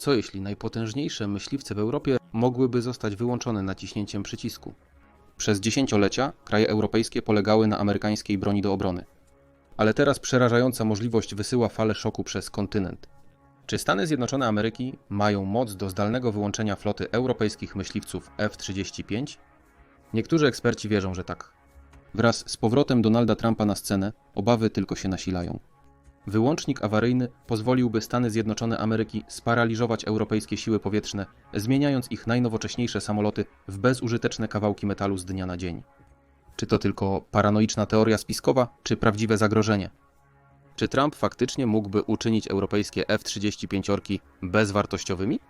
Co jeśli najpotężniejsze myśliwce w Europie mogłyby zostać wyłączone naciśnięciem przycisku? Przez dziesięciolecia kraje europejskie polegały na amerykańskiej broni do obrony. Ale teraz przerażająca możliwość wysyła falę szoku przez kontynent. Czy Stany Zjednoczone Ameryki mają moc do zdalnego wyłączenia floty europejskich myśliwców F-35? Niektórzy eksperci wierzą, że tak. Wraz z powrotem Donalda Trumpa na scenę obawy tylko się nasilają. Wyłącznik awaryjny pozwoliłby Stany Zjednoczone Ameryki sparaliżować europejskie siły powietrzne, zmieniając ich najnowocześniejsze samoloty w bezużyteczne kawałki metalu z dnia na dzień. Czy to tylko paranoiczna teoria spiskowa, czy prawdziwe zagrożenie? Czy Trump faktycznie mógłby uczynić europejskie F-35 orki bezwartościowymi?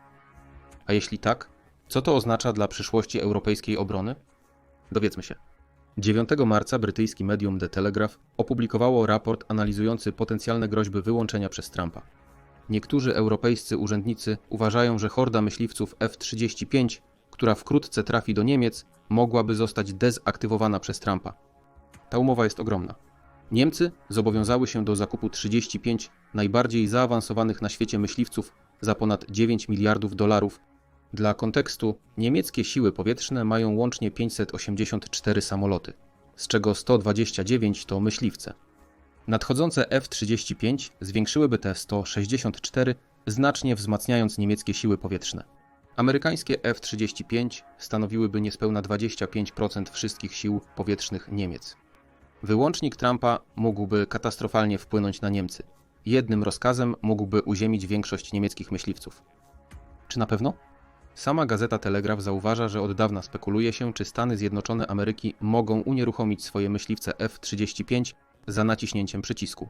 A jeśli tak, co to oznacza dla przyszłości europejskiej obrony? Dowiedzmy się. 9 marca brytyjski medium The Telegraph opublikowało raport analizujący potencjalne groźby wyłączenia przez Trumpa. Niektórzy europejscy urzędnicy uważają, że horda myśliwców F-35, która wkrótce trafi do Niemiec, mogłaby zostać dezaktywowana przez Trumpa. Ta umowa jest ogromna. Niemcy zobowiązały się do zakupu 35 najbardziej zaawansowanych na świecie myśliwców za ponad 9 miliardów dolarów. Dla kontekstu, niemieckie siły powietrzne mają łącznie 584 samoloty, z czego 129 to myśliwce. Nadchodzące F-35 zwiększyłyby te 164, znacznie wzmacniając niemieckie siły powietrzne. Amerykańskie F-35 stanowiłyby niespełna 25% wszystkich sił powietrznych Niemiec. Wyłącznik Trumpa mógłby katastrofalnie wpłynąć na Niemcy. Jednym rozkazem mógłby uziemić większość niemieckich myśliwców. Czy na pewno? Sama gazeta Telegraf zauważa, że od dawna spekuluje się, czy Stany Zjednoczone Ameryki mogą unieruchomić swoje myśliwce F-35 za naciśnięciem przycisku.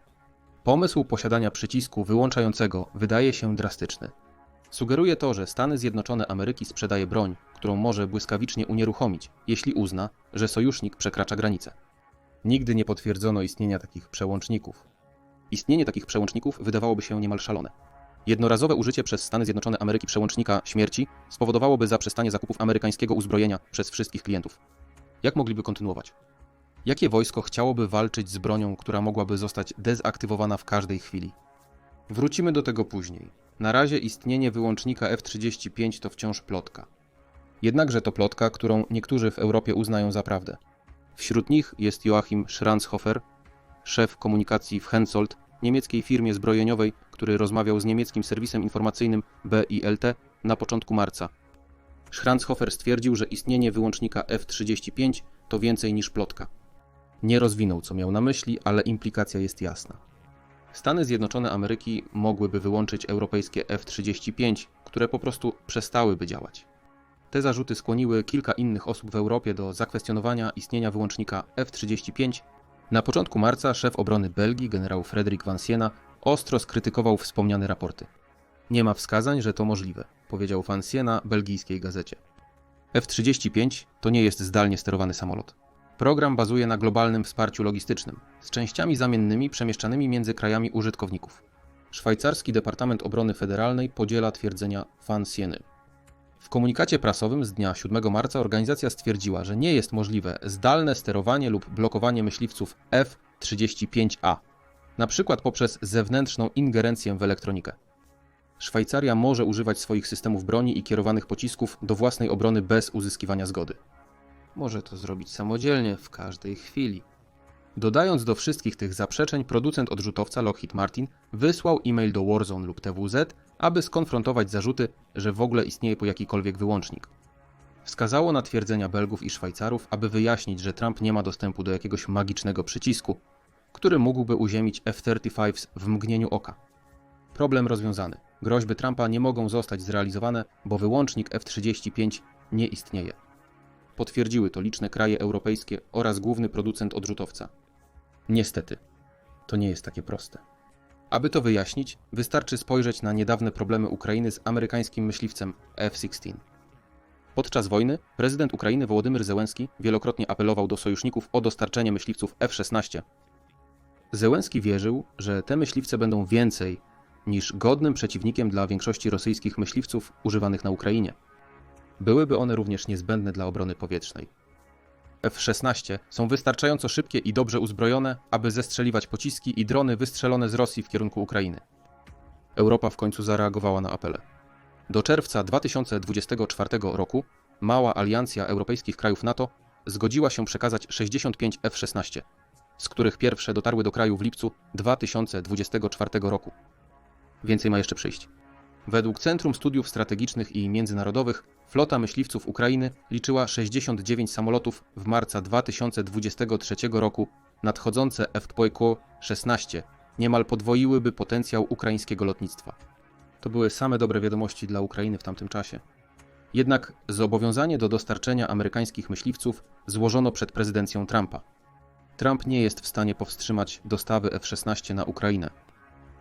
Pomysł posiadania przycisku wyłączającego wydaje się drastyczny. Sugeruje to, że Stany Zjednoczone Ameryki sprzedaje broń, którą może błyskawicznie unieruchomić, jeśli uzna, że sojusznik przekracza granicę. Nigdy nie potwierdzono istnienia takich przełączników. Istnienie takich przełączników wydawałoby się niemal szalone. Jednorazowe użycie przez Stany Zjednoczone Ameryki przełącznika śmierci spowodowałoby zaprzestanie zakupów amerykańskiego uzbrojenia przez wszystkich klientów. Jak mogliby kontynuować? Jakie wojsko chciałoby walczyć z bronią, która mogłaby zostać dezaktywowana w każdej chwili? Wrócimy do tego później. Na razie istnienie wyłącznika F-35 to wciąż plotka. Jednakże to plotka, którą niektórzy w Europie uznają za prawdę. Wśród nich jest Joachim Schranzhofer, szef komunikacji w Hensoldt, niemieckiej firmie zbrojeniowej, który rozmawiał z niemieckim serwisem informacyjnym BILT na początku marca. Schranzhofer stwierdził, że istnienie wyłącznika F-35 to więcej niż plotka. Nie rozwinął, co miał na myśli, ale implikacja jest jasna. Stany Zjednoczone Ameryki mogłyby wyłączyć europejskie F-35, które po prostu przestałyby działać. Te zarzuty skłoniły kilka innych osób w Europie do zakwestionowania istnienia wyłącznika F-35. Na początku marca szef obrony Belgii, generał Frederick Van Siena, ostro skrytykował wspomniane raporty. Nie ma wskazań, że to możliwe, powiedział Van Siena belgijskiej gazecie. F-35 to nie jest zdalnie sterowany samolot. Program bazuje na globalnym wsparciu logistycznym, z częściami zamiennymi przemieszczanymi między krajami użytkowników. Szwajcarski Departament Obrony Federalnej podziela twierdzenia Van Sieny. W komunikacie prasowym z dnia 7 marca organizacja stwierdziła, że nie jest możliwe zdalne sterowanie lub blokowanie myśliwców F-35A, na przykład poprzez zewnętrzną ingerencję w elektronikę. Szwajcaria może używać swoich systemów broni i kierowanych pocisków do własnej obrony bez uzyskiwania zgody. Może to zrobić samodzielnie w każdej chwili. Dodając do wszystkich tych zaprzeczeń, producent odrzutowca Lockheed Martin wysłał e-mail do Warzone lub TWZ, aby skonfrontować zarzuty, że w ogóle istnieje po jakikolwiek wyłącznik. Wskazało na twierdzenia Belgów i Szwajcarów, aby wyjaśnić, że Trump nie ma dostępu do jakiegoś magicznego przycisku, który mógłby uziemić F-35 w mgnieniu oka. Problem rozwiązany. Groźby Trumpa nie mogą zostać zrealizowane, bo wyłącznik F-35 nie istnieje. Potwierdziły to liczne kraje europejskie oraz główny producent odrzutowca. Niestety, to nie jest takie proste. Aby to wyjaśnić, wystarczy spojrzeć na niedawne problemy Ukrainy z amerykańskim myśliwcem F-16. Podczas wojny prezydent Ukrainy Wołodymyr Zełenski wielokrotnie apelował do sojuszników o dostarczenie myśliwców F-16. Zełenski wierzył, że te myśliwce będą więcej niż godnym przeciwnikiem dla większości rosyjskich myśliwców używanych na Ukrainie. Byłyby one również niezbędne dla obrony powietrznej. F-16 są wystarczająco szybkie i dobrze uzbrojone, aby zestrzeliwać pociski i drony wystrzelone z Rosji w kierunku Ukrainy. Europa w końcu zareagowała na apele. Do czerwca 2024 roku mała aliancja europejskich krajów NATO zgodziła się przekazać 65 F-16, z których pierwsze dotarły do kraju w lipcu 2024 roku. Więcej ma jeszcze przyjść. Według Centrum Studiów Strategicznych i Międzynarodowych flota myśliwców Ukrainy liczyła 69 samolotów w marca 2023 roku. Nadchodzące F-16 16 niemal podwoiłyby potencjał ukraińskiego lotnictwa. To były same dobre wiadomości dla Ukrainy w tamtym czasie. Jednak zobowiązanie do dostarczenia amerykańskich myśliwców złożono przed prezydencją Trumpa. Trump nie jest w stanie powstrzymać dostawy F-16 na Ukrainę.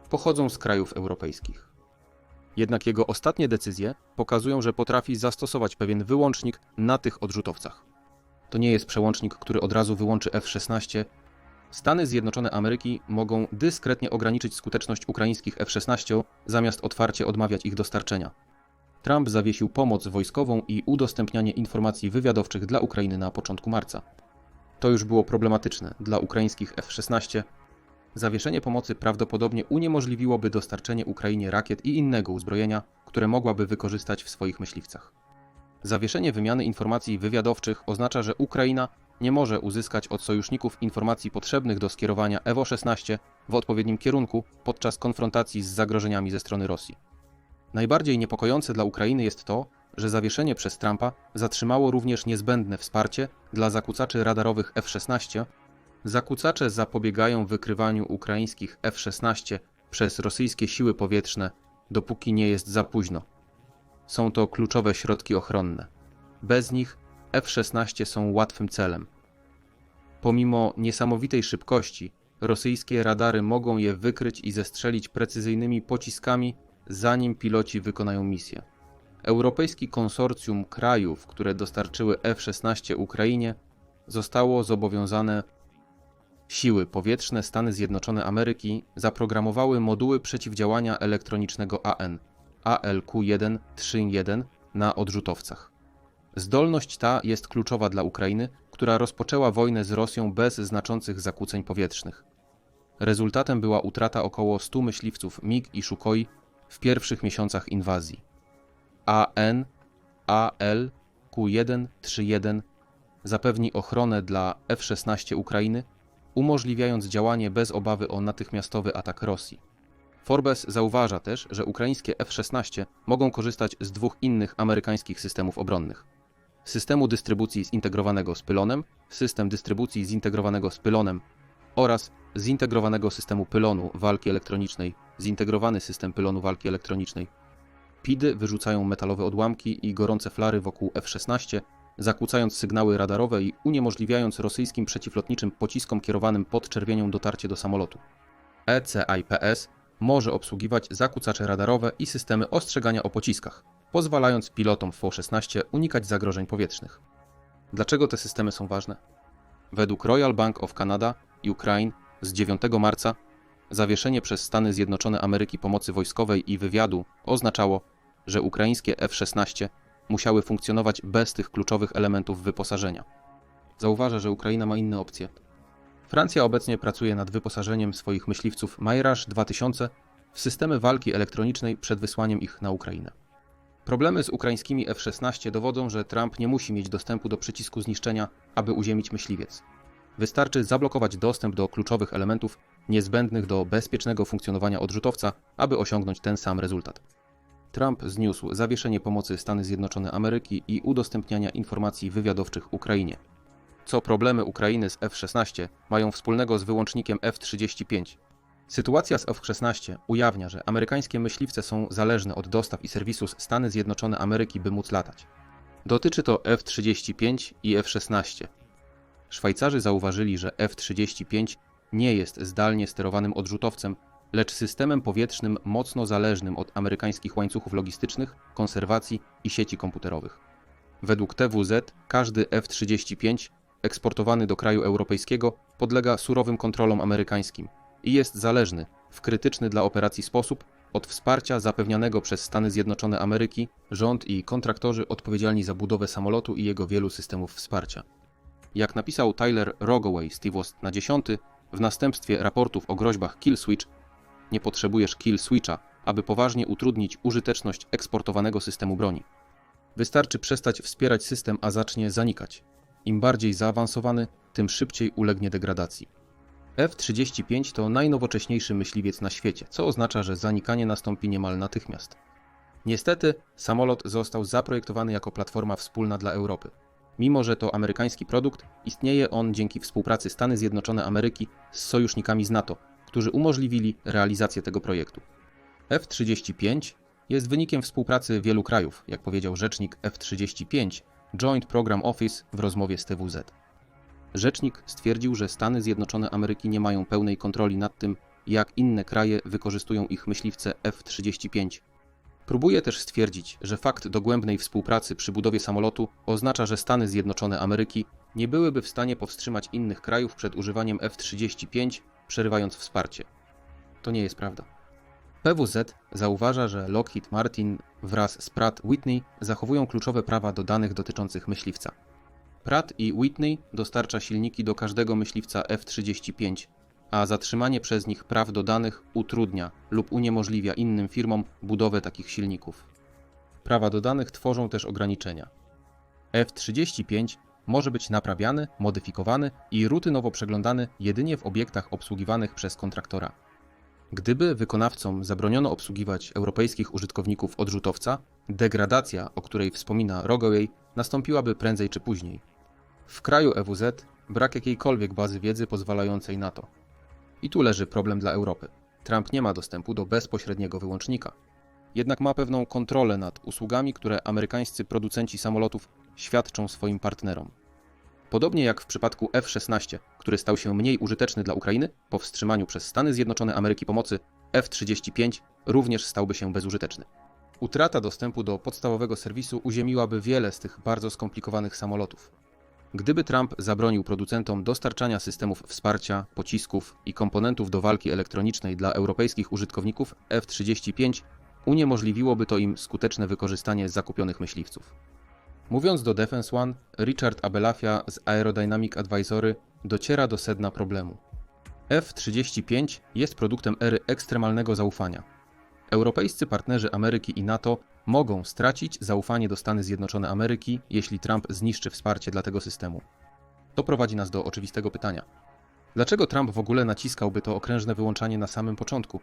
Pochodzą z krajów europejskich. Jednak jego ostatnie decyzje pokazują, że potrafi zastosować pewien wyłącznik na tych odrzutowcach. To nie jest przełącznik, który od razu wyłączy F-16. Stany Zjednoczone Ameryki mogą dyskretnie ograniczyć skuteczność ukraińskich F-16, zamiast otwarcie odmawiać ich dostarczenia. Trump zawiesił pomoc wojskową i udostępnianie informacji wywiadowczych dla Ukrainy na początku marca. To już było problematyczne dla ukraińskich F-16. Zawieszenie pomocy prawdopodobnie uniemożliwiłoby dostarczenie Ukrainie rakiet i innego uzbrojenia, które mogłaby wykorzystać w swoich myśliwcach. Zawieszenie wymiany informacji wywiadowczych oznacza, że Ukraina nie może uzyskać od sojuszników informacji potrzebnych do skierowania Ewo-16 w odpowiednim kierunku podczas konfrontacji z zagrożeniami ze strony Rosji. Najbardziej niepokojące dla Ukrainy jest to, że zawieszenie przez Trumpa zatrzymało również niezbędne wsparcie dla zakłócaczy radarowych F-16. Zakłócacze zapobiegają wykrywaniu ukraińskich F-16 przez rosyjskie siły powietrzne, dopóki nie jest za późno. Są to kluczowe środki ochronne. Bez nich F-16 są łatwym celem. Pomimo niesamowitej szybkości, rosyjskie radary mogą je wykryć i zestrzelić precyzyjnymi pociskami, zanim piloci wykonają misję. Europejski konsorcjum krajów, które dostarczyły F-16 Ukrainie, zostało zobowiązane Siły powietrzne Stany Zjednoczone Ameryki zaprogramowały moduły przeciwdziałania elektronicznego AN ALQ-1-3-1 na odrzutowcach. Zdolność ta jest kluczowa dla Ukrainy, która rozpoczęła wojnę z Rosją bez znaczących zakłóceń powietrznych. Rezultatem była utrata około 100 myśliwców MiG i Sukhoi w pierwszych miesiącach inwazji. AN AL Q131 zapewni ochronę dla F-16 Ukrainy, umożliwiając działanie bez obawy o natychmiastowy atak Rosji. Forbes zauważa też, że ukraińskie F-16 mogą korzystać z dwóch innych amerykańskich systemów obronnych. Systemu dystrybucji zintegrowanego z pylonem, system dystrybucji zintegrowanego z pylonem oraz zintegrowanego systemu pylonu walki elektronicznej, zintegrowany system pylonu walki elektronicznej. PIDy wyrzucają metalowe odłamki i gorące flary wokół F-16, zakłócając sygnały radarowe i uniemożliwiając rosyjskim przeciwlotniczym pociskom kierowanym pod czerwienią dotarcie do samolotu. ECIPS może obsługiwać zakłócacze radarowe i systemy ostrzegania o pociskach, pozwalając pilotom w V-16 unikać zagrożeń powietrznych. Dlaczego te systemy są ważne? Według Royal Bank of Canada i Ukraine z 9 marca zawieszenie przez Stany Zjednoczone Ameryki pomocy wojskowej i wywiadu oznaczało, że ukraińskie F-16 musiały funkcjonować bez tych kluczowych elementów wyposażenia. Zauważę, że Ukraina ma inne opcje. Francja obecnie pracuje nad wyposażeniem swoich myśliwców Mirage 2000 w systemy walki elektronicznej przed wysłaniem ich na Ukrainę. Problemy z ukraińskimi F-16 dowodzą, że Trump nie musi mieć dostępu do przycisku zniszczenia, aby uziemić myśliwiec. Wystarczy zablokować dostęp do kluczowych elementów niezbędnych do bezpiecznego funkcjonowania odrzutowca, aby osiągnąć ten sam rezultat. Trump zniósł zawieszenie pomocy Stany Zjednoczone Ameryki i udostępniania informacji wywiadowczych Ukrainie. Co problemy Ukrainy z F-16 mają wspólnego z wyłącznikiem F-35? Sytuacja z F-16 ujawnia, że amerykańskie myśliwce są zależne od dostaw i serwisu z Stany Zjednoczone Ameryki, by móc latać. Dotyczy to F-35 i F-16. Szwajcarzy zauważyli, że F-35 nie jest zdalnie sterowanym odrzutowcem, lecz systemem powietrznym mocno zależnym od amerykańskich łańcuchów logistycznych, konserwacji i sieci komputerowych. Według TWZ każdy F-35 eksportowany do kraju europejskiego podlega surowym kontrolom amerykańskim i jest zależny w krytyczny dla operacji sposób od wsparcia zapewnianego przez Stany Zjednoczone Ameryki, rząd i kontraktorzy odpowiedzialni za budowę samolotu i jego wielu systemów wsparcia. Jak napisał Tyler Rogoway z TiVost na 10, w następstwie raportów o groźbach Kill Switch, nie potrzebujesz Kill Switcha, aby poważnie utrudnić użyteczność eksportowanego systemu broni. Wystarczy przestać wspierać system, a zacznie zanikać. Im bardziej zaawansowany, tym szybciej ulegnie degradacji. F-35 to najnowocześniejszy myśliwiec na świecie, co oznacza, że zanikanie nastąpi niemal natychmiast. Niestety, samolot został zaprojektowany jako platforma wspólna dla Europy. Mimo, że to amerykański produkt, istnieje on dzięki współpracy Stany Zjednoczone Ameryki z sojusznikami z NATO, którzy umożliwili realizację tego projektu. F-35 jest wynikiem współpracy wielu krajów, jak powiedział rzecznik F-35 Joint Program Office w rozmowie z TWZ. Rzecznik stwierdził, że Stany Zjednoczone Ameryki nie mają pełnej kontroli nad tym, jak inne kraje wykorzystują ich myśliwce F-35. Próbuje też stwierdzić, że fakt dogłębnej współpracy przy budowie samolotu oznacza, że Stany Zjednoczone Ameryki nie byłyby w stanie powstrzymać innych krajów przed używaniem F-35, przerywając wsparcie. To nie jest prawda. PWZ zauważa, że Lockheed Martin wraz z Pratt Whitney zachowują kluczowe prawa do danych dotyczących myśliwca. Pratt i Whitney dostarcza silniki do każdego myśliwca F-35, a zatrzymanie przez nich praw do danych utrudnia lub uniemożliwia innym firmom budowę takich silników. Prawa do danych tworzą też ograniczenia. F-35 może być naprawiany, modyfikowany i rutynowo przeglądany jedynie w obiektach obsługiwanych przez kontraktora. Gdyby wykonawcom zabroniono obsługiwać europejskich użytkowników odrzutowca, degradacja, o której wspomina Rogoway, nastąpiłaby prędzej czy później. W kraju EWZ brak jakiejkolwiek bazy wiedzy pozwalającej na to. I tu leży problem dla Europy. Trump nie ma dostępu do bezpośredniego wyłącznika. Jednak ma pewną kontrolę nad usługami, które amerykańscy producenci samolotów świadczą swoim partnerom. Podobnie jak w przypadku F-16, który stał się mniej użyteczny dla Ukrainy, po wstrzymaniu przez Stany Zjednoczone Ameryki pomocy, F-35 również stałby się bezużyteczny. Utrata dostępu do podstawowego serwisu uziemiłaby wiele z tych bardzo skomplikowanych samolotów. Gdyby Trump zabronił producentom dostarczania systemów wsparcia, pocisków i komponentów do walki elektronicznej dla europejskich użytkowników F-35, uniemożliwiłoby to im skuteczne wykorzystanie zakupionych myśliwców. Mówiąc do Defense One, Richard Abelafia z Aerodynamic Advisory dociera do sedna problemu. F-35 jest produktem ery ekstremalnego zaufania. Europejscy partnerzy Ameryki i NATO mogą stracić zaufanie do Stany Zjednoczone Ameryki, jeśli Trump zniszczy wsparcie dla tego systemu. To prowadzi nas do oczywistego pytania. Dlaczego Trump w ogóle naciskałby to okrężne wyłączanie na samym początku?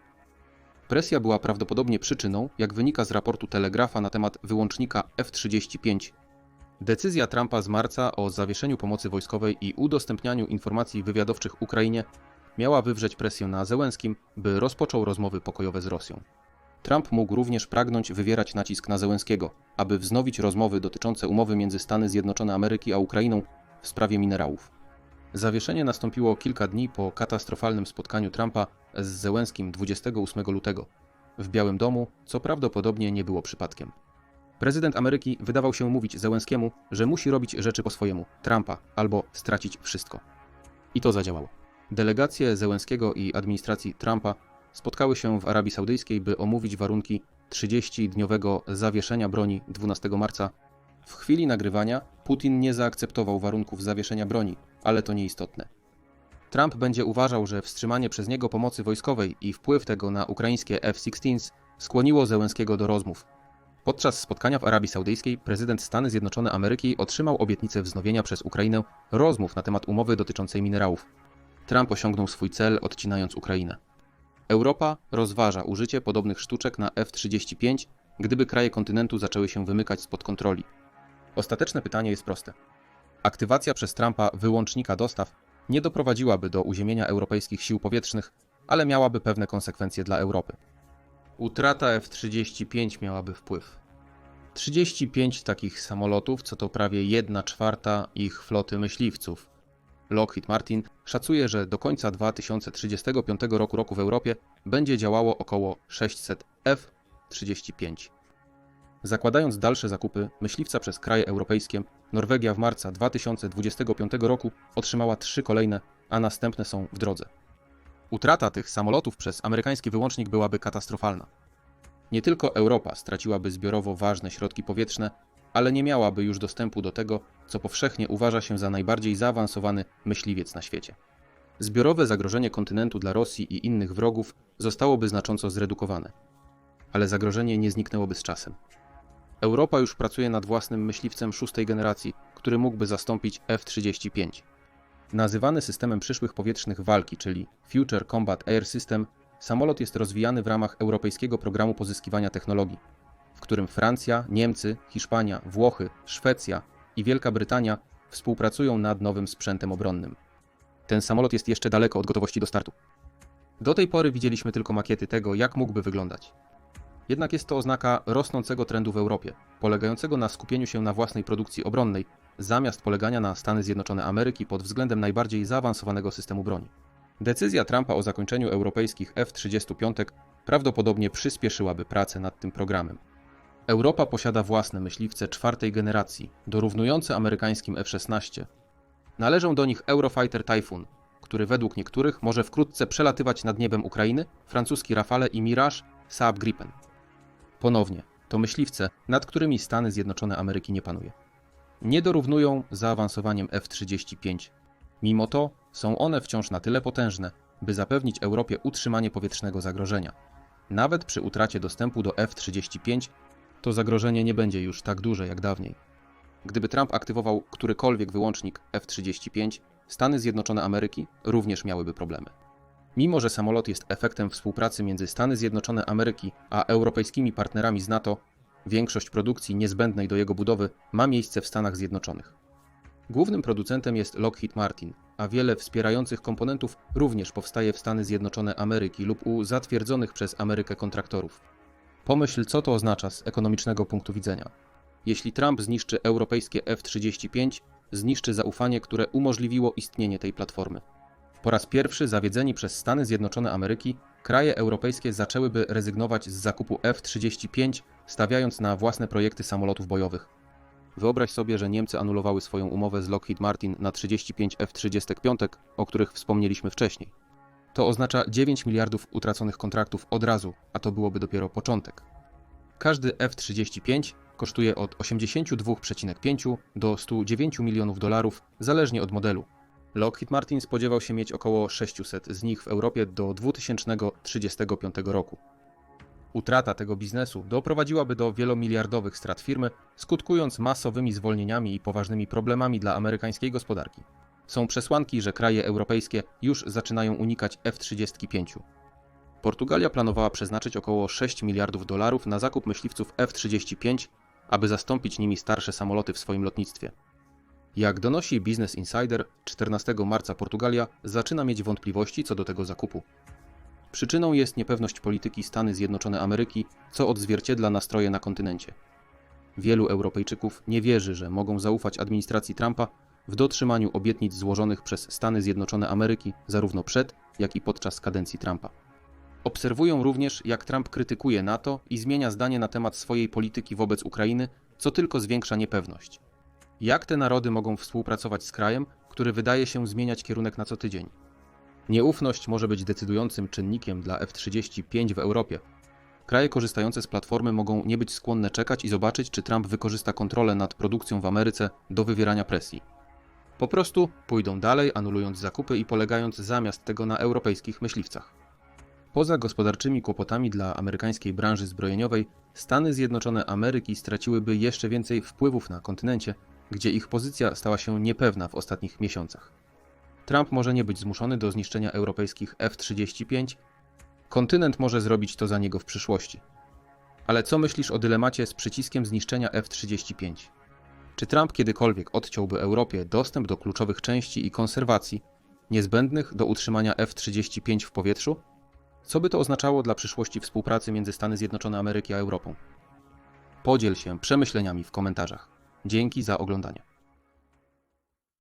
Presja była prawdopodobnie przyczyną, jak wynika z raportu Telegrafa na temat wyłącznika F-35. Decyzja Trumpa z marca o zawieszeniu pomocy wojskowej i udostępnianiu informacji wywiadowczych Ukrainie miała wywrzeć presję na Zełenskim, by rozpoczął rozmowy pokojowe z Rosją. Trump mógł również pragnąć wywierać nacisk na Zełenskiego, aby wznowić rozmowy dotyczące umowy między Stany Zjednoczone Ameryki a Ukrainą w sprawie minerałów. Zawieszenie nastąpiło kilka dni po katastrofalnym spotkaniu Trumpa z Zełenskim 28 lutego w Białym Domu, co prawdopodobnie nie było przypadkiem. Prezydent Ameryki wydawał się mówić Zełenskiemu, że musi robić rzeczy po swojemu, Trumpa, albo stracić wszystko. I to zadziałało. Delegacje Zełenskiego i administracji Trumpa spotkały się w Arabii Saudyjskiej, by omówić warunki 30-dniowego zawieszenia broni 12 marca. W chwili nagrywania Putin nie zaakceptował warunków zawieszenia broni, ale to nieistotne. Trump będzie uważał, że wstrzymanie przez niego pomocy wojskowej i wpływ tego na ukraińskie F-16 skłoniło Zełenskiego do rozmów. Podczas spotkania w Arabii Saudyjskiej prezydent Stany Zjednoczone Ameryki otrzymał obietnicę wznowienia przez Ukrainę rozmów na temat umowy dotyczącej minerałów. Trump osiągnął swój cel, odcinając Ukrainę. Europa rozważa użycie podobnych sztuczek na F-35, gdyby kraje kontynentu zaczęły się wymykać spod kontroli. Ostateczne pytanie jest proste. Aktywacja przez Trumpa wyłącznika dostaw nie doprowadziłaby do uziemienia europejskich sił powietrznych, ale miałaby pewne konsekwencje dla Europy. Utrata F-35 miałaby wpływ. 35 takich samolotów, co to prawie 1 czwarta ich floty myśliwców. Lockheed Martin szacuje, że do końca 2035 roku, roku w Europie będzie działało około 600 F-35. Zakładając dalsze zakupy myśliwca przez kraje europejskie, Norwegia w marca 2025 roku otrzymała trzy kolejne, a następne są w drodze. Utrata tych samolotów przez amerykański wyłącznik byłaby katastrofalna. Nie tylko Europa straciłaby zbiorowo ważne środki powietrzne, ale nie miałaby już dostępu do tego, co powszechnie uważa się za najbardziej zaawansowany myśliwiec na świecie. Zbiorowe zagrożenie kontynentu dla Rosji i innych wrogów zostałoby znacząco zredukowane. ale zagrożenie nie zniknęłoby z czasem. Europa już pracuje nad własnym myśliwcem szóstej generacji, który mógłby zastąpić F-35. Nazywany systemem przyszłych powietrznych walki, czyli Future Combat Air System, samolot jest rozwijany w ramach europejskiego programu pozyskiwania technologii, w którym Francja, Niemcy, Hiszpania, Włochy, Szwecja i Wielka Brytania współpracują nad nowym sprzętem obronnym. Ten samolot jest jeszcze daleko od gotowości do startu. Do tej pory widzieliśmy tylko makiety tego, jak mógłby wyglądać. Jednak jest to oznaka rosnącego trendu w Europie, polegającego na skupieniu się na własnej produkcji obronnej, zamiast polegania na Stany Zjednoczone Ameryki pod względem najbardziej zaawansowanego systemu broni. Decyzja Trumpa o zakończeniu europejskich F-35 prawdopodobnie przyspieszyłaby pracę nad tym programem. Europa posiada własne myśliwce czwartej generacji, dorównujące amerykańskim F-16. Należą do nich Eurofighter Typhoon, który według niektórych może wkrótce przelatywać nad niebem Ukrainy, francuski Rafale i Mirage Saab Gripen. Ponownie, to myśliwce, nad którymi Stany Zjednoczone Ameryki nie panuje. Nie dorównują zaawansowaniem F-35. Mimo to są one wciąż na tyle potężne, by zapewnić Europie utrzymanie powietrznego zagrożenia. Nawet przy utracie dostępu do F-35 to zagrożenie nie będzie już tak duże jak dawniej. Gdyby Trump aktywował którykolwiek wyłącznik F-35, Stany Zjednoczone Ameryki również miałyby problemy. Mimo, że samolot jest efektem współpracy między Stany Zjednoczone Ameryki a europejskimi partnerami z NATO, większość produkcji niezbędnej do jego budowy ma miejsce w Stanach Zjednoczonych. Głównym producentem jest Lockheed Martin, a wiele wspierających komponentów również powstaje w Stany Zjednoczone Ameryki lub u zatwierdzonych przez Amerykę kontraktorów. Pomyśl, co to oznacza z ekonomicznego punktu widzenia. Jeśli Trump zniszczy europejskie F-35, zniszczy zaufanie, które umożliwiło istnienie tej platformy. Po raz pierwszy zawiedzeni przez Stany Zjednoczone Ameryki, kraje europejskie zaczęłyby rezygnować z zakupu F-35, stawiając na własne projekty samolotów bojowych. Wyobraź sobie, że Niemcy anulowały swoją umowę z Lockheed Martin na 35 F-35, o których wspomnieliśmy wcześniej. To oznacza 9 miliardów utraconych kontraktów od razu, a to byłoby dopiero początek. Każdy F-35 kosztuje od 82,5 do 109 milionów dolarów, zależnie od modelu. Lockheed Martin spodziewał się mieć około 600 z nich w Europie do 2035 roku. Utrata tego biznesu doprowadziłaby do wielomiliardowych strat firmy, skutkując masowymi zwolnieniami i poważnymi problemami dla amerykańskiej gospodarki. Są przesłanki, że kraje europejskie już zaczynają unikać F-35. Portugalia planowała przeznaczyć około 6 miliardów dolarów na zakup myśliwców F-35, aby zastąpić nimi starsze samoloty w swoim lotnictwie. Jak donosi Business Insider, 14 marca Portugalia zaczyna mieć wątpliwości co do tego zakupu. Przyczyną jest niepewność polityki Stany Zjednoczone Ameryki, co odzwierciedla nastroje na kontynencie. Wielu Europejczyków nie wierzy, że mogą zaufać administracji Trumpa w dotrzymaniu obietnic złożonych przez Stany Zjednoczone Ameryki zarówno przed, jak i podczas kadencji Trumpa. Obserwują również, jak Trump krytykuje NATO i zmienia zdanie na temat swojej polityki wobec Ukrainy, co tylko zwiększa niepewność. Jak te narody mogą współpracować z krajem, który wydaje się zmieniać kierunek na co tydzień? Nieufność może być decydującym czynnikiem dla F-35 w Europie. Kraje korzystające z platformy mogą nie być skłonne czekać i zobaczyć, czy Trump wykorzysta kontrolę nad produkcją w Ameryce do wywierania presji. Po prostu pójdą dalej, anulując zakupy i polegając zamiast tego na europejskich myśliwcach. Poza gospodarczymi kłopotami dla amerykańskiej branży zbrojeniowej, Stany Zjednoczone Ameryki straciłyby jeszcze więcej wpływów na kontynencie, gdzie ich pozycja stała się niepewna w ostatnich miesiącach. Trump może nie być zmuszony do zniszczenia europejskich F-35, kontynent może zrobić to za niego w przyszłości. Ale co myślisz o dylemacie z przyciskiem zniszczenia F-35? Czy Trump kiedykolwiek odciąłby Europie dostęp do kluczowych części i konserwacji niezbędnych do utrzymania F-35 w powietrzu? Co by to oznaczało dla przyszłości współpracy między Stany Zjednoczone Ameryki a Europą? Podziel się przemyśleniami w komentarzach. Dzięki za oglądanie.